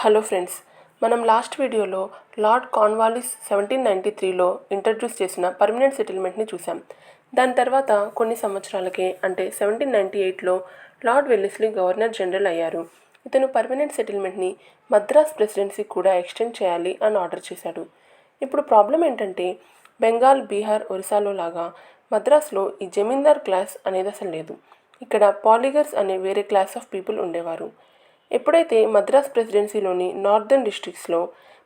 Hello friends మనం last వీడియోలో Lord Cornwallis seventeen ninety త్రీలో ఇంట్రడ్యూస్ చేసిన పర్మనెంట్ సెటిల్మెంట్ని చూసాం దాని తర్వాత కొన్ని సంవత్సరాలకే అంటే సెవెంటీన్ నైంటీ ఎయిట్లో లార్డ్ వెల్లిస్లీ గవర్నర్ జనరల్ అయ్యారు. ఇతను పర్మనెంట్ సెటిల్మెంట్ని మద్రాస్ ప్రెసిడెన్సీ కూడా ఎక్స్టెండ్ చేయాలి అని ఆర్డర్ చేశాడు. ఇప్పుడు ప్రాబ్లం ఏంటంటే బెంగాల్ బీహార్ ఒరిస్సాలో లాగా మద్రాస్లో ఈ జమీందార్ క్లాస్ అనేది అసలు లేదు. ఇక్కడ పాలిగర్స్ అనే వేరే క్లాస్ ఆఫ్ పీపుల్ ఉండేవారు. ఎప్పుడైతే మద్రాస్ ప్రెసిడెన్సీలోని నార్దర్న్ డిస్ట్రిక్ట్స్లో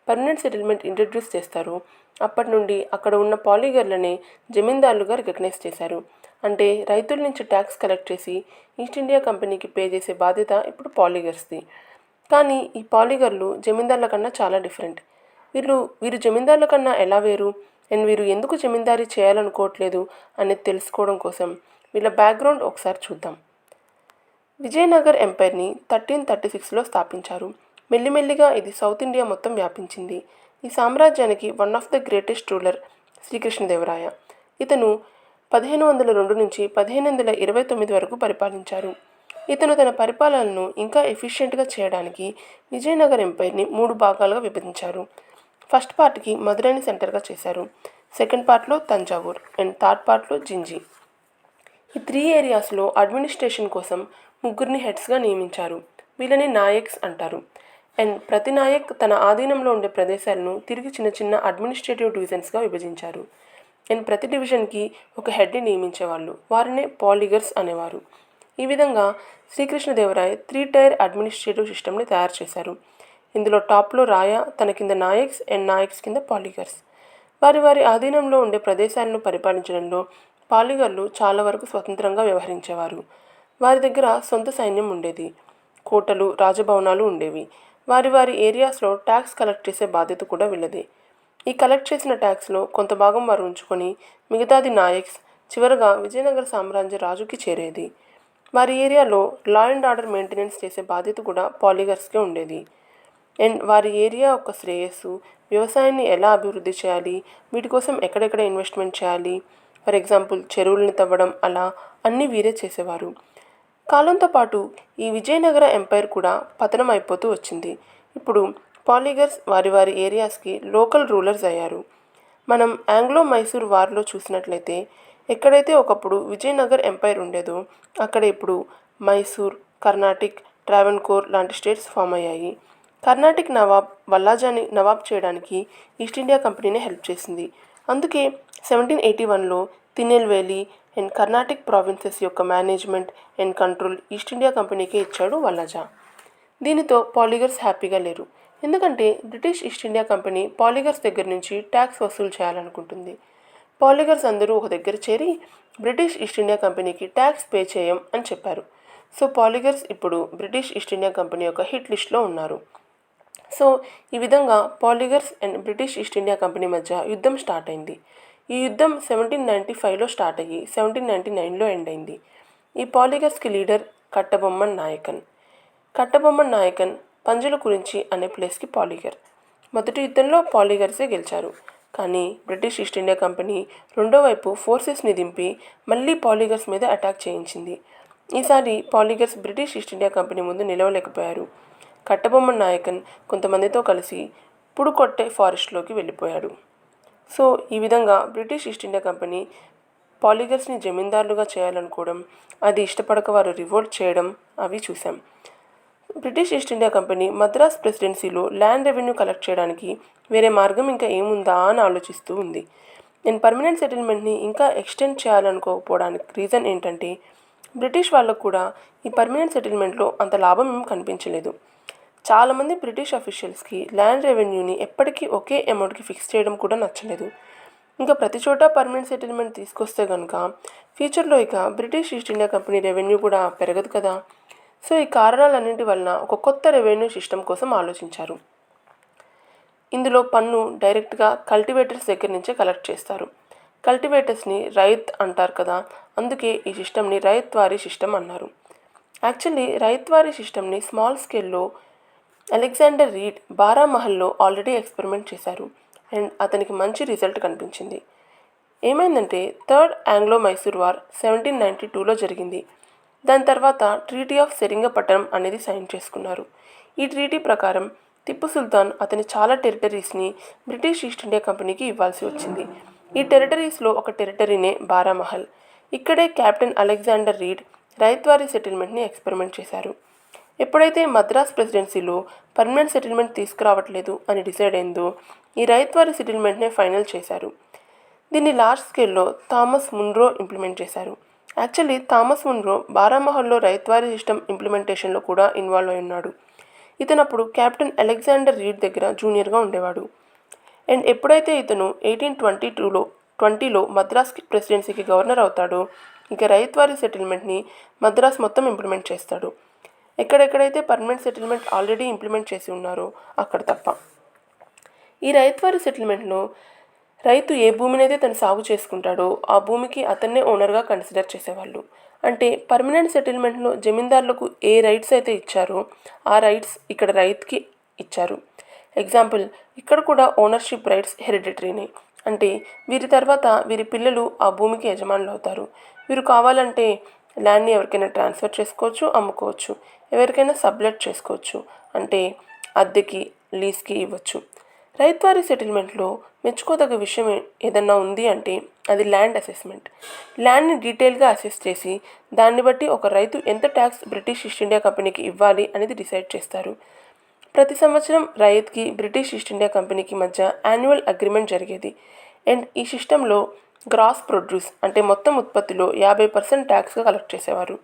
పర్మనెంట్ సెటిల్మెంట్ ఇంట్రడ్యూస్ చేస్తారో అప్పటి నుండి అక్కడ ఉన్న పాలిగర్లనే జమీందారులుగా రికగ్నైజ్ చేశారు. అంటే రైతుల నుంచి ట్యాక్స్ కలెక్ట్ చేసి ఈస్ట్ ఇండియా కంపెనీకి పే చేసే బాధ్యత ఇప్పుడు పాలిగర్స్ది. కానీ ఈ పాలిగర్లు జమీందారుల కన్నా చాలా డిఫరెంట్. వీళ్ళు వీరు జమీందారుల కన్నా ఎలా వేరు? అండ్ వీరు ఎందుకు జమీందారీ చేయాలనుకోవట్లేదు అనేది తెలుసుకోవడం కోసం వీళ్ళ బ్యాక్గ్రౌండ్ ఒకసారి చూద్దాం. విజయనగర్ ఎంపైర్ని థర్టీన్ థర్టీ సిక్స్లో స్థాపించారు. మెల్లిమెల్లిగా ఇది సౌత్ ఇండియా మొత్తం వ్యాపించింది. ఈ సామ్రాజ్యానికి one of the greatest ruler Srikrishnadevaraya. ఇతను పదిహేను వందల రెండు నుంచి పదిహేను వందల ఇరవై తొమ్మిది వరకు పరిపాలించారు. ఇతను తన పరిపాలనను ఇంకా ఎఫిషియెంట్గా చేయడానికి విజయనగర్ ఎంపైర్ని మూడు భాగాలుగా విభజించారు. ఫస్ట్ పార్ట్కి మధురైని సెంటర్గా చేశారు. సెకండ్ పార్ట్లో తంజావూర్ అండ్ థర్డ్ పార్ట్లో జింజి. ఈ త్రీ ఏరియాస్లో అడ్మినిస్ట్రేషన్ కోసం ముగ్గురిని హెడ్స్గా నియమించారు. వీళ్ళని నాయక్స్ అంటారు. అండ్ ప్రతి నాయక్ తన ఆధీనంలో ఉండే ప్రదేశాలను తిరిగి చిన్న చిన్న అడ్మినిస్ట్రేటివ్ డివిజన్స్గా విభజించారు. అండ్ ప్రతి డివిజన్కి ఒక హెడ్ని నియమించేవాళ్ళు. వారినే పాలిగర్స్ అనేవారు. ఈ విధంగా శ్రీకృష్ణదేవరాయ త్రీ టైర్ అడ్మినిస్ట్రేటివ్ సిస్టమ్ని తయారు చేశారు. ఇందులో టాప్లో రాయ తన కింద నాయక్స్ అండ్ నాయక్స్ కింద పాలిగర్స్. వారి వారి ఆధీనంలో ఉండే ప్రదేశాలను పరిపాలించడంలో పాలిగర్లు చాలా వరకు స్వతంత్రంగా వ్యవహరించేవారు. వారి దగ్గర సొంత సైన్యం ఉండేది. కోటలు రాజభవనాలు ఉండేవి. వారి వారి ఏరియాస్లో ట్యాక్స్ కలెక్ట్ చేసే బాధ్యత కూడా వీళ్ళదే. ఈ కలెక్ట్ చేసిన ట్యాక్స్లో కొంత భాగం వారు ఉంచుకొని మిగతాది నాయక్స్ చివరగా విజయనగర సామ్రాజ్య రాజుకి చేరేది. వారి ఏరియాలో లా అండ్ ఆర్డర్ మెయింటెనెన్స్ చేసే బాధ్యత కూడా పాలిగర్స్కే ఉండేది. అండ్ వారి ఏరియా యొక్క శ్రేయస్సు వ్యవసాయాన్ని ఎలా అభివృద్ధి చేయాలి వీటి కోసం ఎక్కడెక్కడ ఇన్వెస్ట్మెంట్ చేయాలి ఫర్ ఎగ్జాంపుల్ చెరువులను తవ్వడం అలా అన్నీ వీరే చేసేవారు. కాలంతో పాటు ఈ విజయనగర ఎంపైర్ కూడా పతనం అయిపోతూ వచ్చింది. ఇప్పుడు పాలిగర్స్ వారి వారి ఏరియాస్కి లోకల్ రూలర్స్ అయ్యారు. మనం ఆంగ్లో మైసూర్ వార్లో చూసినట్లయితే ఎక్కడైతే ఒకప్పుడు విజయనగర్ ఎంపైర్ ఉండేదో అక్కడ ఇప్పుడు మైసూర్ కర్ణాటిక్ ట్రావెన్కోర్ లాంటి స్టేట్స్ ఫామ్ అయ్యాయి. కర్ణాటిక్ నవాబ్ వల్లాజాని నవాబ్ చేయడానికి ఈస్ట్ ఇండియా కంపెనీనే హెల్ప్ చేసింది. అందుకే సెవెంటీన్ ఎయిటీ వన్లో తినెల్వేలి అండ్ కర్ణాటిక్ ప్రావిన్సెస్ యొక్క management and control East India కంపెనీకే ఇచ్చాడు వల్లజా. దీనితో పాలిగర్స్ హ్యాపీగా లేరు. ఎందుకంటే British East India company poligars దగ్గర నుంచి ట్యాక్స్ వసూలు చేయాలనుకుంటుంది. పాలిగర్స్ అందరూ ఒక దగ్గర చేరి బ్రిటిష్ ఈస్ట్ ఇండియా కంపెనీకి ట్యాక్స్ పే చేయం అని చెప్పారు. సో పాలిగర్స్ ఇప్పుడు బ్రిటిష్ ఈస్ట్ ఇండియా కంపెనీ యొక్క హిట్ లిస్ట్లో ఉన్నారు. సో ఈ విధంగా poligars and British East India company మధ్య యుద్ధం స్టార్ట్ అయింది. ఈ యుద్ధం సెవెంటీన్ నైంటీ ఫైవ్లో స్టార్ట్ అయ్యి సెవెంటీన్ నైంటీ నైన్లో ఎండ్ అయింది. ఈ పాలిగర్స్కి లీడర్ కట్టబొమ్మన్ నాయకన్. కట్టబొమ్మన్ నాయకన్ పంజుల గురించి అనే ప్లేస్కి పాలిగర్. మొదటి యుద్ధంలో పాలిగర్సే గెలిచారు. కానీ బ్రిటిష్ ఈస్ట్ ఇండియా కంపెనీ రెండో వైపు ఫోర్సెస్ని దింపి మళ్ళీ పాలిగర్స్ మీద అటాక్ చేయించింది. ఈసారి poligars British East India company ముందు నిలవలేకపోయారు. కట్టబొమ్మ నాయకన్ కొంతమందితో కలిసి పుడుకొట్టే ఫారెస్ట్లోకి వెళ్ళిపోయాడు. సో ఈ విధంగా బ్రిటిష్ ఈస్ట్ ఇండియా కంపెనీ పాలిగర్స్ని జమీందారులుగా చేయాలనుకోవడం అది ఇష్టపడక వారు రివోల్ట్ చేయడం అవి చూసాం British East India company Madras ప్రెసిడెన్సీలో land revenue collect చేయడానికి వేరే మార్గం ఇంకా ఏముందా అని ఆలోచిస్తూ ఉంది. నేను పర్మనెంట్ సెటిల్మెంట్ని ఇంకా ఎక్స్టెండ్ చేయాలనుకోకపోవడానికి రీజన్ ఏంటంటే బ్రిటిష్ వాళ్ళకు కూడా ఈ పర్మనెంట్ సెటిల్మెంట్లో అంత లాభం ఏం కనిపించలేదు. చాలామంది బ్రిటిష్ అఫీషియల్స్కి ల్యాండ్ రెవెన్యూని ఎప్పటికీ ఒకే అమౌంట్కి ఫిక్స్ చేయడం కూడా నచ్చలేదు. ఇంకా ప్రతి చోట పర్మనెంట్ సెటిల్మెంట్ తీసుకొస్తే కనుక ఫ్యూచర్లో ఇక British East India company revenue కూడా పెరగదు కదా. సో ఈ కారణాలన్నింటి వలన ఒక కొత్త రెవెన్యూ సిస్టమ్ కోసం ఆలోచించారు. ఇందులో పన్ను డైరెక్ట్గా కల్టివేటర్స్ దగ్గర నుంచే కలెక్ట్ చేస్తారు. కల్టివేటర్స్ని రైత్ అంటారు కదా అందుకే ఈ సిస్టమ్ని రైత్వారీ సిస్టమ్ అన్నారు. యాక్చువల్లీ రైత్వారీ సిస్టమ్ని స్మాల్ స్కేల్లో అలెగ్జాండర్ రీడ్ బారామహల్లో ఆల్రెడీ ఎక్స్పెరిమెంట్ చేశారు అండ్ అతనికి మంచి రిజల్ట్ కనిపించింది. ఏమైందంటే third Anglo Mysore war seventeen ninety టూలో జరిగింది. దాని తర్వాత ట్రీటీ ఆఫ్ సెరింగపట్టణం అనేది సైన్ చేసుకున్నారు. ఈ ట్రీటీ ప్రకారం టిప్పు సుల్తాన్ అతని చాలా టెరిటరీస్ని బ్రిటిష్ ఈస్ట్ ఇండియా కంపెనీకి ఇవ్వాల్సి వచ్చింది. ఈ టెరిటరీస్లో ఒక టెరిటరీనే బారామహల్. ఇక్కడే కెప్టెన్ అలెగ్జాండర్ రీడ్ రైత్వారి సెటిల్మెంట్ని ఎక్స్పెరిమెంట్ చేశారు. ఎప్పుడైతే మద్రాస్ ప్రెసిడెన్సీలో పర్మనెంట్ సెటిల్మెంట్ తీసుకురావట్లేదు అని డిసైడ్ అయిందో ఈ రైతువారి సెటిల్మెంట్నే ఫైనల్ చేశారు. దీన్ని లార్జ్ స్కేల్లో థామస్ మున్రో ఇంప్లిమెంట్ చేశారు. యాక్చువల్లీ థామస్ మున్రో బారామహల్లో రైత్వారి సిస్టమ్ ఇంప్లిమెంటేషన్లో కూడా ఇన్వాల్వ్ అయి ఉన్నాడు. ఇతను అప్పుడు కెప్టెన్ అలెగ్జాండర్ రీడ్ దగ్గర జూనియర్గా ఉండేవాడు. అండ్ ఎప్పుడైతే ఇతను ఎయిటీన్ ట్వంటీ టూలో ట్వంటీలో మద్రాస్ ప్రెసిడెన్సీకి గవర్నర్ అవుతాడో ఇక రైతువారి సెటిల్మెంట్ని మద్రాస్ మొత్తం ఇంప్లిమెంట్ చేస్తాడు. ఎక్కడెక్కడైతే పర్మనెంట్ సెటిల్మెంట్ ఆల్రెడీ ఇంప్లిమెంట్ చేసి ఉన్నారో అక్కడ తప్ప. ఈ రైతువారి సెటిల్మెంట్లో రైతు ఏ భూమిని అయితే తను సాగు చేసుకుంటాడో ఆ భూమికి అతన్నే ఓనర్గా కన్సిడర్ చేసేవాళ్ళు. అంటే పర్మనెంట్ సెటిల్మెంట్లో జమీందారులకు ఏ రైట్స్ అయితే ఇచ్చారో ఆ రైట్స్ ఇక్కడ రైతుకి ఇచ్చారు. ఎగ్జాంపుల్ ఇక్కడ కూడా ఓనర్షిప్ రైట్స్ హెరిడిటరీని అంటే వీరి తర్వాత వీరి పిల్లలు ఆ భూమికి యజమానులు అవుతారు. వీరు కావాలంటే ల్యాండ్ని ఎవరికైనా ట్రాన్స్ఫర్ చేసుకోవచ్చు అమ్ముకోవచ్చు. ఎవరికైనా సబ్లెట్ చేసుకోవచ్చు. అంటే అద్దెకి లీజ్కి ఇవ్వచ్చు. రైతువారి సెటిల్మెంట్లో మెచ్చుకోదగ్గ విషయం ఏదన్నా ఉంది అంటే అది ల్యాండ్ అసెస్మెంట్. ల్యాండ్ని డీటెయిల్గా అసెస్ చేసి దాన్ని బట్టి ఒక రైతు ఎంత ట్యాక్స్ బ్రిటిష్ ఈస్ట్ ఇండియా కంపెనీకి ఇవ్వాలి అనేది డిసైడ్ చేస్తారు. ప్రతి సంవత్సరం రైతుకి బ్రిటిష్ ఈస్ట్ ఇండియా కంపెనీకి మధ్య యాన్యువల్ అగ్రిమెంట్ జరిగేది. అండ్ ఈ సిస్టంలో గ్రాస్ ప్రొడ్యూస్ అంటే మొత్తం ఉత్పత్తిలో యాభై పర్సెంట్ ట్యాక్స్గా కలెక్ట్ చేసేవారు.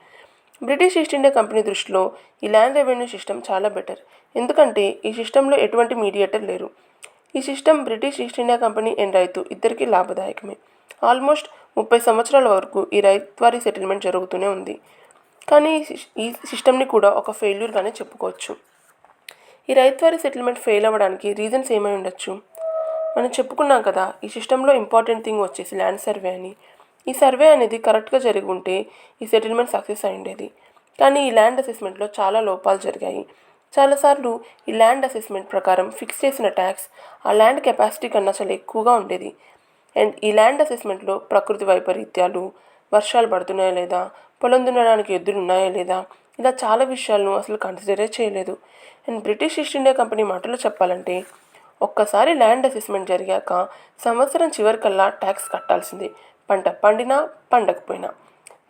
బ్రిటిష్ ఈస్ట్ ఇండియా కంపెనీ దృష్టిలో ఈ ల్యాండ్ రెవెన్యూ సిస్టమ్ చాలా బెటర్. ఎందుకంటే ఈ సిస్టంలో ఎటువంటి మీడియేటర్ లేరు. ఈ system British East India company and రైతు ఇద్దరికీ లాభదాయకమే. ఆల్మోస్ట్ ముప్పై సంవత్సరాల వరకు ఈ రైతువారీ సెటిల్మెంట్ జరుగుతూనే ఉంది. కానీ ఈ సిస్- ఈ సిస్టమ్ని కూడా ఒక ఫెయిల్యూర్గానే చెప్పుకోవచ్చు. ఈ రైతువారీ సెటిల్మెంట్ ఫెయిల్ అవ్వడానికి రీజన్స్ ఏమై ఉండొచ్చు? మనం చెప్పుకున్నాం కదా ఈ సిస్టంలో ఇంపార్టెంట్ థింగ్ వచ్చేసి ల్యాండ్ సర్వే అని. ఈ సర్వే అనేది కరెక్ట్గా జరిగి ఉంటే ఈ సెటిల్మెంట్ సక్సెస్ అయి ఉండేది. కానీ ఈ ల్యాండ్ అసెస్మెంట్లో చాలా లోపాలు జరిగాయి. చాలాసార్లు ఈ ల్యాండ్ అసెస్మెంట్ ప్రకారం ఫిక్స్ చేసిన ట్యాక్స్ ఆ ల్యాండ్ కెపాసిటీ కన్నా చాలా ఎక్కువగా ఉండేది. అండ్ ఈ ల్యాండ్ అసెస్మెంట్లో ప్రకృతి వైపరీత్యాలు వర్షాలు పడుతున్నాయా లేదా పొలం దున్నడానికి ఎద్దులు ఉన్నాయా లేదా ఇలా చాలా విషయాలను అసలు కన్సిడరే చేయలేదు. And British East India company మాటలో చెప్పాలంటే ఒక్కసారి ల్యాండ్ అసెస్మెంట్ జరిగాక సంవత్సరం చివరికల్లా ట్యాక్స్ కట్టాల్సిందే. పంట పండినా పండకపోయినా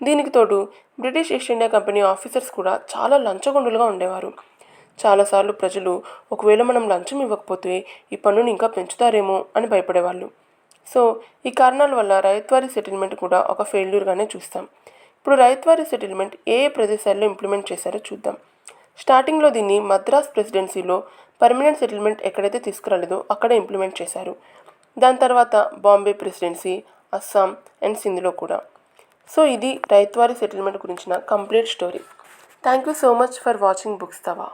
దీనికి తోడు British East India company officers కూడా చాలా లంచగొండులుగా ఉండేవారు. చాలాసార్లు ప్రజలు ఒకవేళ మనం లంచం ఇవ్వకపోతే ఈ పన్నును ఇంకా పెంచుతారేమో అని భయపడేవాళ్ళు. సో ఈ కారణాల వల్ల రైత్వారీ సెటిల్మెంట్ కూడా ఒక ఫెయిల్యూర్గానే చూస్తాం. ఇప్పుడు రైత్వారీ సెటిల్మెంట్ ఏ ఏ ప్రదేశాల్లో ఇంప్లిమెంట్ చేశారో చూద్దాం. స్టార్టింగ్లో దీన్ని మద్రాస్ ప్రెసిడెన్సీలో పర్మనెంట్ సెటిల్మెంట్ ఎక్కడైతే తీసుకురాలేదో అక్కడ ఇంప్లిమెంట్ చేశారు. దాని తర్వాత బాంబే ప్రెసిడెన్సీ అస్సాం అండ్ సింధ్లో కూడా. సో ఇది రైతువారి సెటిల్మెంట్ గురించిన complete story. Thank you so much for watching books tawa.